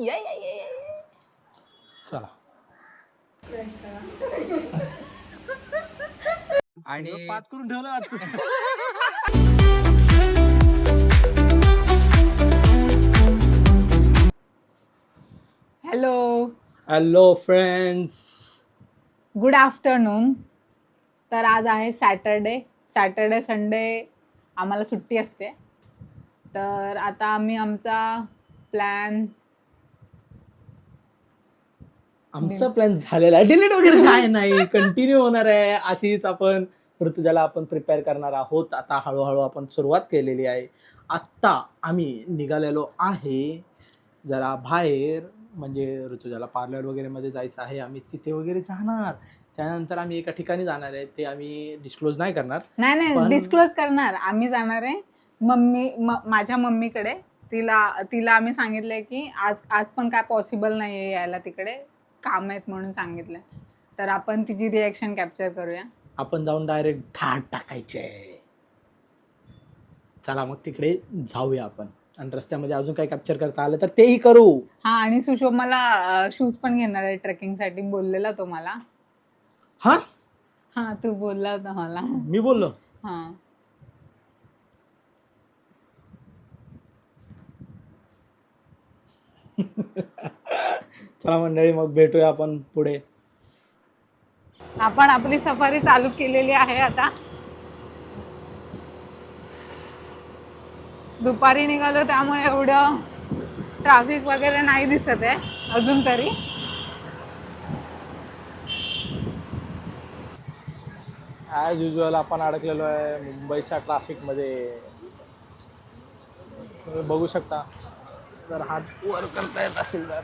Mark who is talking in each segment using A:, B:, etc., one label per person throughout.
A: या या या या. चला.
B: आणि
A: पात करून ठेवलं वाटतं
C: hello
A: hello friends
C: good afternoon तर आज आहे सॅटरडे सॅटरडे संडे आम्हाला सुट्टी असते. तर आता आम्ही आमचा प्लॅन
A: आमचा प्लॅन झालेला आहे. डिलीट वगैरे काय नाही. कंटिन्यू होणार आहे. अशीच आपण ऋतुजाला आपण प्रिपेअर करणार आहोत. आता हळूहळू आपण सुरुवात केलेली आहे. आत्ता आम्ही निघालेलो आहे. जरा बाहेर म्हणजे ऋतुजाला पार्लर वगैरे मध्ये जायचं आहे. आम्ही तिथे वगैरे जाणार. त्यानंतर आम्ही एका ठिकाणी जाणार आहे. ते आम्ही डिस्क्लोज नाही करणार.
C: नाही नाही.
A: पण-
C: डिस्क्लोज करणार. आम्ही जाणार आहे. मम्मी म- माझ्या मम्मीकडे. तिला तिला आम्ही सांगितलंय की आज आज पण काय पॉसिबल नाही आहे यायला तिकडे. काम आहेत म्हणून सांगितलंय तर आपण तिची रिॲक्शन कॅप्चर करूया.
A: आपण जाऊन डायरेक्ट धाड टाकायचे चला मग तिकडे जाऊया आपण. आणि रस्त्यामध्ये अजून काही कॅप्चर करता आलं तर तेही करू.
C: हा आणि सुशोभ मला शूज पण घेणार आहे ट्रेकिंगसाठी बोललेला तो मला.
A: हा?
C: हा तू बोलला होता मला.
A: मी बोललो?
C: हा.
A: चला मंडळी मग भेटूया आपण पुढे.
C: आपण आपली सफारी चालू केलेली आहे आता. दुपारी निघालो त्यामुळे एवढं ट्रॅफिक वगैरे नाही दिसत आहे अजून तरी.
A: ॲज युजल आपण अडकलेलो आहे मुंबईच्या ट्रॅफिकमध्ये तुम्ही बघू शकता. जर हात वर करता येत असेल तर.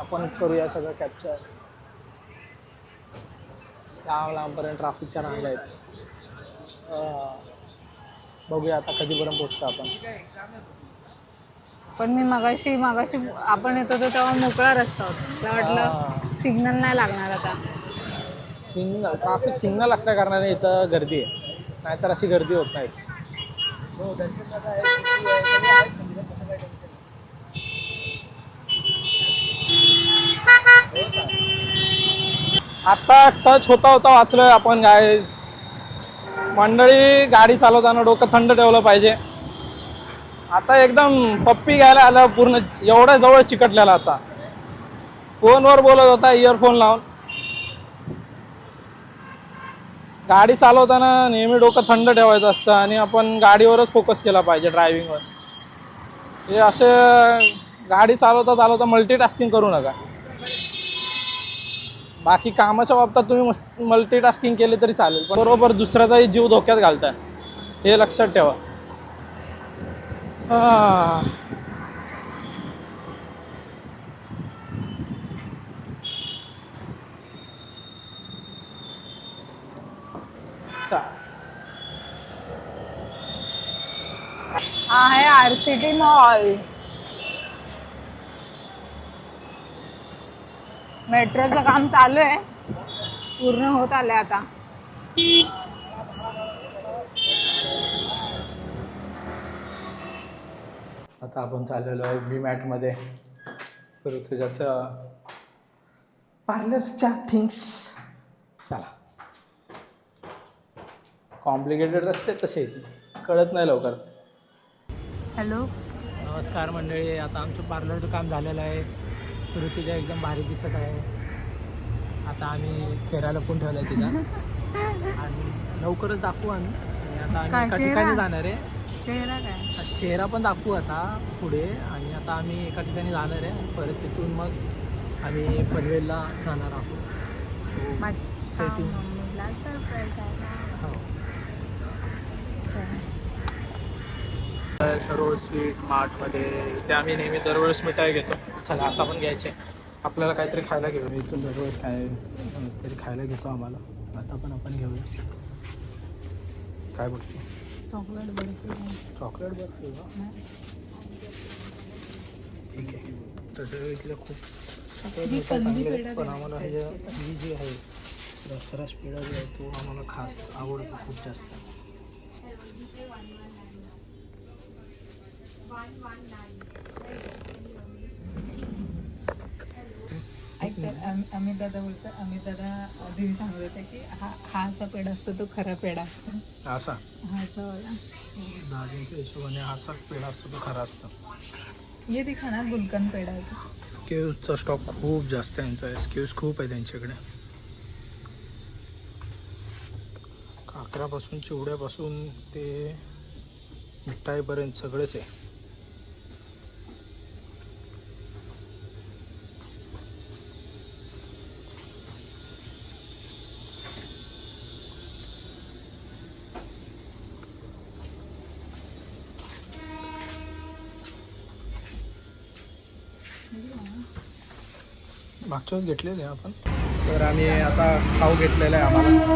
A: आपण करूया सगळं कॅप्चर लांब लांबपर्यंत ट्रॅफिकच्या रांगा आहेत. बघूया आता कधीपर्यंत पोचतो आपण.
C: पण मी मगाशी मगाशी आपण येत होतो तेव्हा मोकळा रस्ता होता. मला वाटलं सिग्नल नाही लागणार आता.
A: सिग्नल ट्रॅफिक सिग्नल असल्या कारणाने इथं गर्दी आहे. नाहीतर अशी गर्दी होत नाही. आता टच होता होता वाचलोय आपण काय मंडळी गाडी चालवताना डोकं थंड ठेवलं पाहिजे. आता एकदम पप्पी घ्यायला आलं पूर्ण एवढ्या जवळ चिकटलेला आता. फोनवर बोलत होता इयरफोन लावून. गाडी चालवताना नेहमी डोकं थंड ठेवायचं असतं आणि आपण गाडीवरच फोकस केला पाहिजे ड्रायव्हिंगवर हे असे गाडी चालवता चालवता मल्टीटास्किंग करू नका. बाकी कामाच्या बाबतीत तुम्ही मस्त मल्टीटास्किंग केले तरी चालेल. पण बरोबर दुसऱ्याचाही जीव धोक्यात घालताय. हे लक्षात ठेवा. चा
C: हा आहे आर सी टी मॉल मेट्रोचं काम चालू आहे. पूर्ण होत आलंय आता.
A: आता आपण चाललेलो आहे व्ही मॅटमध्ये ऋतुजाचं पार्लरच्या थिंग्स चला. कॉम्प्लिकेटेड रस्ते तसे. कळत नाही लवकर.
C: हॅलो.
A: नमस्कार मंडळी आता आमचं पार्लरचं काम झालेलं आहे. ऋतुजा एकदम भारी दिसत आहे. आता आम्ही चेहरा लपून ठेवला तिला. आणि लवकरच दाखवू आम्ही. आणि आता आम्ही
C: काय
A: एका
C: चेहरा?
A: ठिकाणी जाणार आहे.
C: चेहरा काय?
A: चेहरा पण दाखवू आता पुढे. आणि आता आम्ही एका ठिकाणी जाणार आहे. आणि परत तिथून मग आम्ही पनवेलला जाणार आहोत. So, stay tuned. हो. सरोवर स्वीट मार्टमध्ये इथे आम्ही नेहमी दरवेळेस मिठाई घेतो. चला आता पण घ्यायचे. आपल्याला काहीतरी खायला घेऊ इथून दरवेळेस काय तरी खायला घेतो आम्हाला. आता पण आपण घेऊया. काय बघतो?
C: चॉकलेट बर्फी.
A: चॉकलेट बर्फी ठीक आहे. तसं इथलं खूप चांगले पण आम्हाला हे जे- ही जी आहे रसरस पेढा जो आहे तो आम्हाला खास आवडतो खूप जास्त.
C: अमित दादा बोलतात अमित दादा दिदी सांगत होते की हा हा असा पेढा असतो तो खरा पेढा असतो.
A: असा?
C: हा असा वाला
A: दादीच्या हिशोबाने असा पेढा असतो तो खरा असतो.
C: ये दिखा ना गुलकंद पेढा आहे तो.
A: केव्सचा स्टॉक खूप जास्त आहे यांचा केव्स खूप आहे त्यांच्याकडे. काकरापासून चिवड्यापासून ते मिठाईपर्यंत सगळंच आहे. मागच्या वेळेस घेतलेले आपण. तर आम्ही आता खाऊ घेतलेला आहे आम्हाला.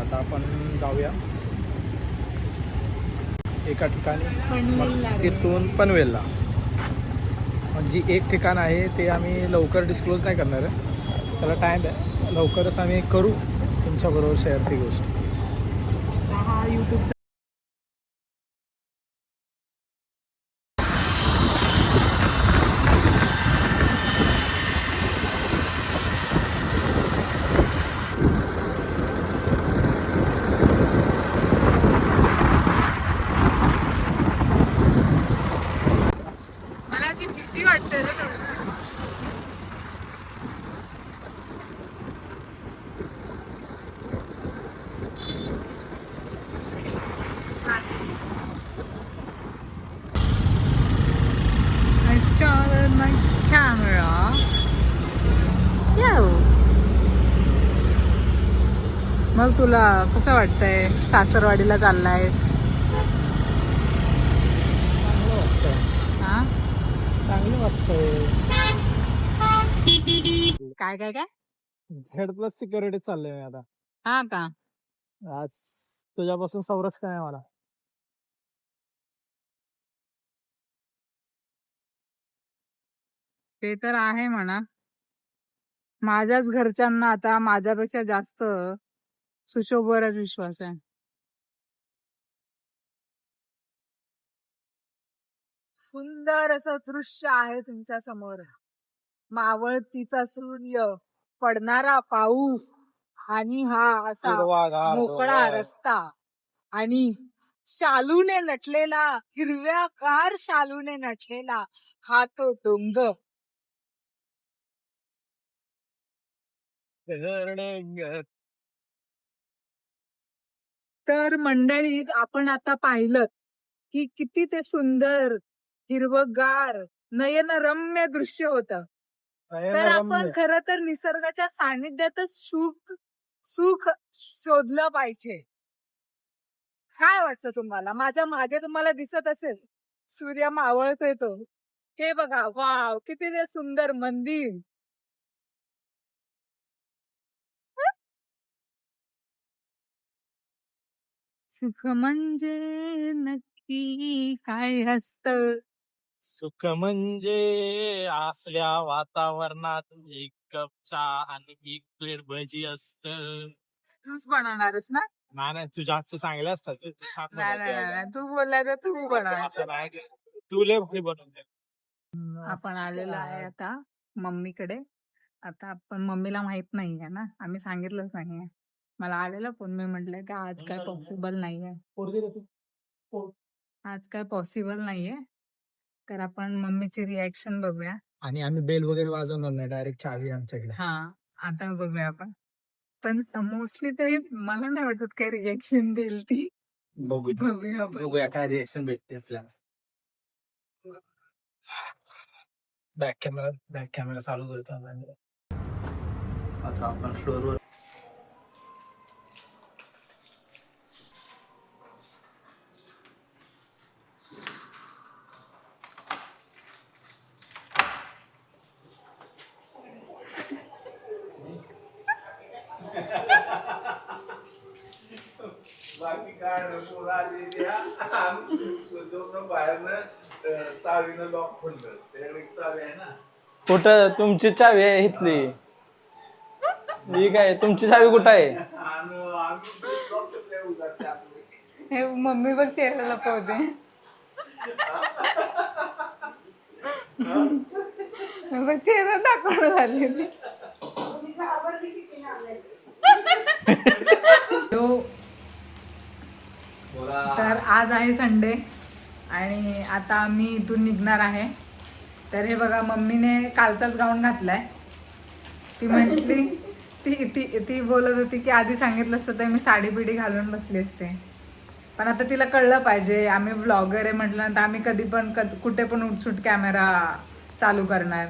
A: आता आपण जाऊया. एका ठिकाणी. मग तिथून पनवेलला. जी एक ठिकाण आहे ते आम्ही लवकर डिस्क्लोज नाही करणार आहे. त्याला टाईम आहे लवकरच आम्ही करू तुमच्याबरोबर शेअर ती गोष्ट.
C: हा मग तुला कसं वाटतंय? सासरवाडीला चाललायस?
A: चांगलं वाटतंय.
C: हा? काय काय काय?
A: झेड प्लस सिक्युरिटी चाललंय मी आता.
C: हा का?
A: आज तुझ्यापासून संरक्षण आहे मला.
C: ते तर आहे म्हणा. माझ्याच घरच्यांना आता माझ्यापेक्षा जास्त सुशोभवरच विश्वास आहे. सुंदर असं दृश्य आहे तुमच्यासमोर. मावळतीचा सूर्य पडणारा पाऊस आणि हा असा मोकळा. रस्ता आणि शालूने नटलेला हिरव्यागार शालूने नटलेला हा तो डोंगर. तर मंडळीत आपण आता पाहिलं की किती ते सुंदर हिरवगार नयनरम्य दृश्य होत. तर आपण खर तर निसर्गाच्या सानिध्यातच सुख सुख शोधलं पाहिजे. काय वाटतं तुम्हाला? माझ्या मागे तुम्हाला दिसत असेल सूर्य मावळतोय तो. हे बघा वाव किती ते सुंदर मंदिर. सुख म्हणजे नक्की काय असत?
A: सुख म्हणजे असल्या वातावरणात एक कप चहा आणि एक प्लेट भजी असत.
C: तूच बनवणारस ना?
A: नाही नाही तुझ्या हातचं चांगले असतात ते. तू सांग मला
C: नाही नाही,
A: ते
C: नाही,
A: आता.
C: नाही, तू बोलला तर तू
A: असं-
C: बनव
A: असं नाही की तू लय भारी बनवते
C: आपण आलेलो आहे आता मम्मीकडे. आता आपण मम्मीला माहीत नाहीये ना? आम्ही सांगितलंच नाहीये. मला आलेला फोन मी म्हटलं की आज काय पॉसिबल नाहीये
A: तू.
C: आज काय पॉसिबल नाहीये तर आपण मम्मीची रिॲक्शन बघूया.
A: आणि आम्ही बेल वगैरे वाजवणार नाही डायरेक्ट चावी आमच्याकडे
C: हा आता बघूया आपण. पण मोस्टली तरी मला नाही वाटत काय रिॲक्शन देईल ती.
A: बघूया.
C: बघूया
A: काय रिएक्शन भेटते आपल्याला. बॅक कॅमेरा बॅक कॅमेरा चालू करतो. आता आपण फ्लोअरवर
B: बाकी काय नको राजे द्या बाहेरनं चावीनं लॉक खोललं त्याच्याकडे एक चावी आहे ना
A: कुठं तुमची चावी आहे इथली? ही काय तुमची चावी कुठं आहे?
C: हे मम्मी बघ चेहऱ्याला लपवते बघ चेहरा दाखवणं झाली होती. तर आज आहे संडे आणि आता आम्ही इथून निघणार आहे. तर हे बघा मम्मीने कालचाच गाऊन घातलाय. ती म्हटली ती ती ती बोलत होती की आधी सांगितलं असतं तर मी साडी बिडी घालून बसली असते. पण आता तिला कळलं पाहिजे आम्ही व्लॉगर आहे म्हटलं तर आम्ही कधी पण कध- कुठे पण उठसूट कॅमेरा चालू करणार.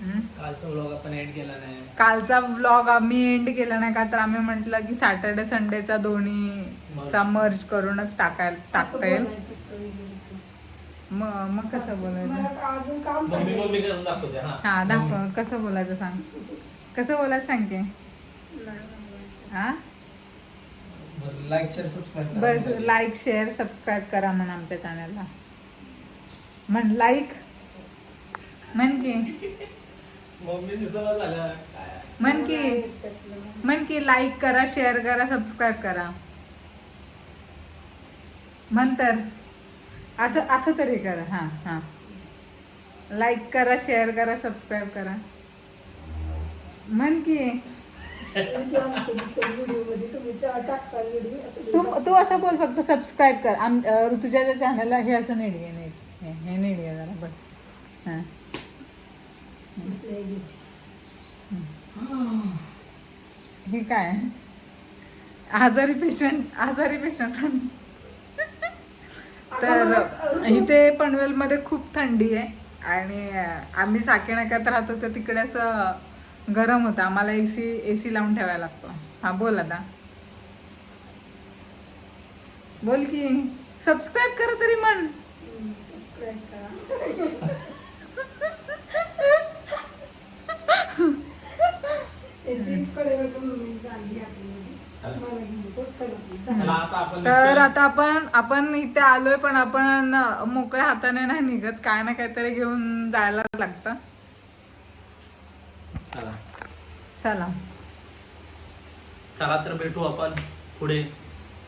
C: हम्म?
A: कालचा व्लॉग आपण एंड केला नाही.
C: कालचा व्लॉग आम्ही एंड केला नाही का? तर आम्ही म्हटलं की सॅटर्डे संडेचा दोन्हीचा मर्ज करूनच टाकायला टाकता येईल. मग मग कसं बोलायचं?
A: मम्मी मम्मी करून दाखवते हा.
C: हा दाखव. कसं बोलायचं सांग? कसं बोलायचं सांग की? हा?
A: लाईक शेअर सबस्क्राईब
C: बस लाईक शेअर सबस्क्राईब करा म्हण आमच्या चॅनलला म्हण लाईक म्हण की.
A: मम्मी दिसला
C: म्हण की. म्हण की लाईक करा शेअर करा सबस्क्राईब करा. म्हण तर. असं असं तरी करा. हां हां. लाईक करा शेअर करा सबस्क्राईब करा. म्हण की. तू तू असं बोल फक्त सबस्क्राईब कर. आम अं, ऋतुजाच्या चॅनलला हे असं नीट घे नीट हे- हे नीट घे जरा बघ. हां. हे काय? आजारी पेशंट आजारी पेशंट तर इथे पनवेलमध्ये खूप थंडी आहे. आणि आम्ही साकेनाक्यात राहतो तर तिकडे असं गरम होतं. आम्हाला ए सी ए सी लावून ठेवायला लागतो. हा बोल आता. बोल की. सबस्क्राईब करा तरी म्हण
A: चला आता आपण
C: तर आता आपण आपण इथे आलोय पण आपण मोकळ्या हाताने नाही निघत. काय ना काहीतरी घेऊन जायला लागतं.
A: चला.
C: चला.
A: चला तर भेटू आपण पुढे.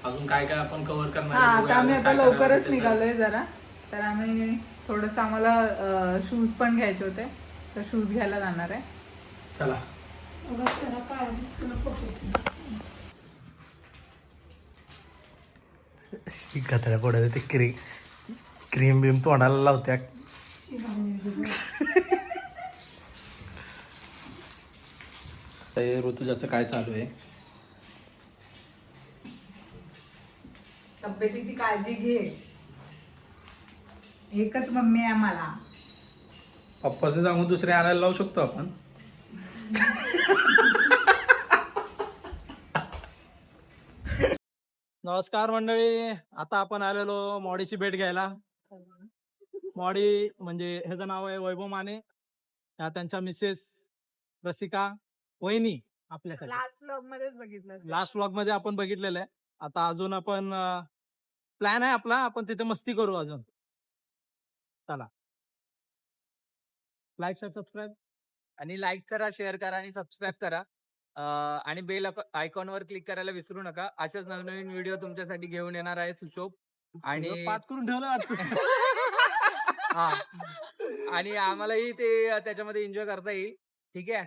A: अजून काय काय आपण कव्हर करणार
C: हा
A: आहे,
C: आता आम्ही आता लवकरच निघालोय जरा. तर आम्ही थोडस आम्हाला शूज पण घ्यायचे होते. तर शूज घ्यायला जाणार आहे.
A: चला. कथड्या पडत ते क्री क्रीम बिम तोंडाला लावत्या ऋतुजाचं काय चालू आहे
C: तब्येतीची काळजी घे. एकच मम्मी आहे मला
A: पप्पाचे सांगून दुसरे आणायला लावू शकतो आपण. नमस्कार मंडळी. आता आपण आलेलो मॉडीची भेट घ्यायला. मॉडी म्हणजे ह्याचं नाव आहे वैभव माने. ह्या त्यांच्या मिसेस रसिका वहिनी आपल्यासाठी.
C: लास्ट ब्लॉग मध्येच बघितलं असेल.
A: लास्ट ब्लॉगमध्ये आपण बघितलेलं आहे. आता अजून आपण प्लॅन आहे आपला. आपण तिथे मस्ती करू अजून. चला. लाईक सबस्क्राईब
D: आणि लाईक करा शेअर करा आणि सबस्क्राईब करा. अं, आणि बेल आयकॉनवर क्लिक करायला विसरू नका. अशाच नवनवीन व्हिडिओ तुमच्यासाठी घेऊन येणार आहे सुशोभ आणि-
A: आणि पाठ करून ठेवलं वाटतं
D: हा. आणि आम्हालाही ते त्याच्यामध्ये एन्जॉय करता येईल. ठीक आहे?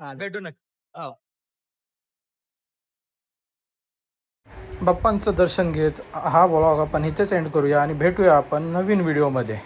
A: चालेल.
D: भेटू नका
A: बाप्पांचं दर्शन घेत हा व्लॉग आपण इथेच एंड करूया आणि भेटूया आपण नवीन व्हिडिओमध्ये